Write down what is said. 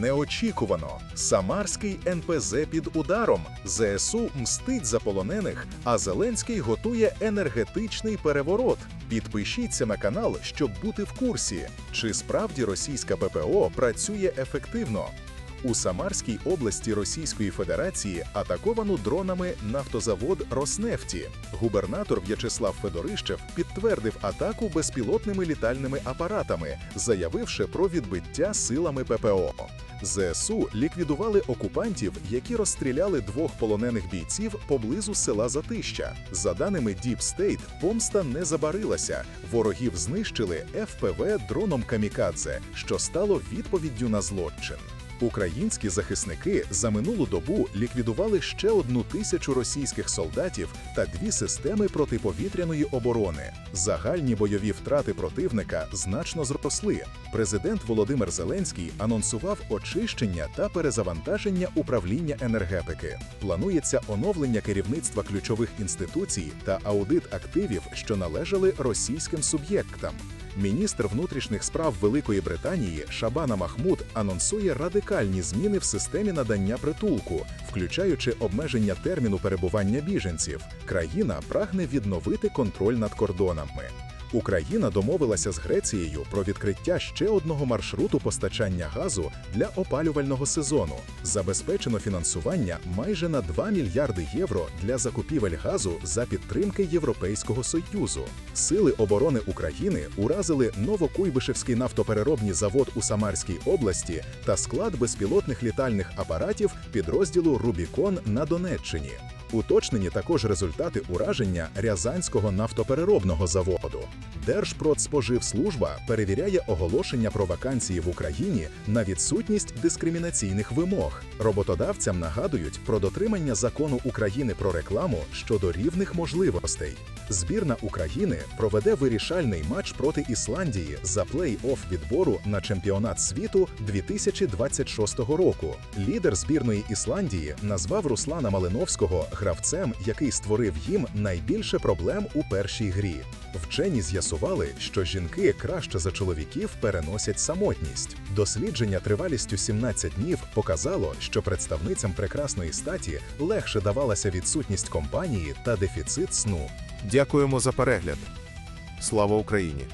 Неочікувано. Самарський НПЗ під ударом. ЗСУ мстить за полонених, а Зеленський готує енергетичний переворот. Підпишіться на канал, щоб бути в курсі, чи справді російська ППО працює ефективно. У Самарській області Російської Федерації атаковано дронами нафтозавод Роснефті. Губернатор В'ячеслав Федорищев підтвердив атаку безпілотними літальними апаратами, заявивши про відбиття силами ППО. ЗСУ ліквідували окупантів, які розстріляли двох полонених бійців поблизу села Затища. За даними Deep State, помста не забарилася. Ворогів знищили ФПВ дроном Камікадзе, що стало відповіддю на злочин. Українські захисники за минулу добу ліквідували ще одну тисячу російських солдатів та дві системи протиповітряної оборони. Загальні бойові втрати противника значно зросли. Президент Володимир Зеленський анонсував очищення та перезавантаження управління енергетики. Планується оновлення керівництва ключових інституцій та аудит активів, що належали російським суб'єктам. Міністр внутрішніх справ Великої Британії Шабана Махмуд анонсує радикальні зміни в системі надання притулку, включаючи обмеження терміну перебування біженців. Країна прагне відновити контроль над кордонами. Україна домовилася з Грецією про відкриття ще одного маршруту постачання газу для опалювального сезону. Забезпечено фінансування майже на 2 мільярди євро для закупівель газу за підтримки Європейського союзу. Сили оборони України уразили Новокуйбишевський нафтопереробний завод у Самарській області та склад безпілотних літальних апаратів підрозділу Рубікон на Донеччині. Уточнені також результати ураження Рязанського нафтопереробного заводу. Держпродспоживслужба перевіряє оголошення про вакансії в Україні на відсутність дискримінаційних вимог. Роботодавцям нагадують про дотримання закону України про рекламу щодо рівних можливостей. Збірна України проведе вирішальний матч проти Ісландії за плей-офф відбору на чемпіонат світу 2026 року. Лідер збірної Ісландії назвав Руслана Малиновського гравцем, який створив їм найбільше проблем у першій грі. Вчені з'ясували, що жінки краще за чоловіків переносять самотність. Дослідження тривалістю 17 днів показало, що представницям прекрасної статі легше давалася відсутність компанії та дефіцит сну. Дякуємо за перегляд. Слава Україні!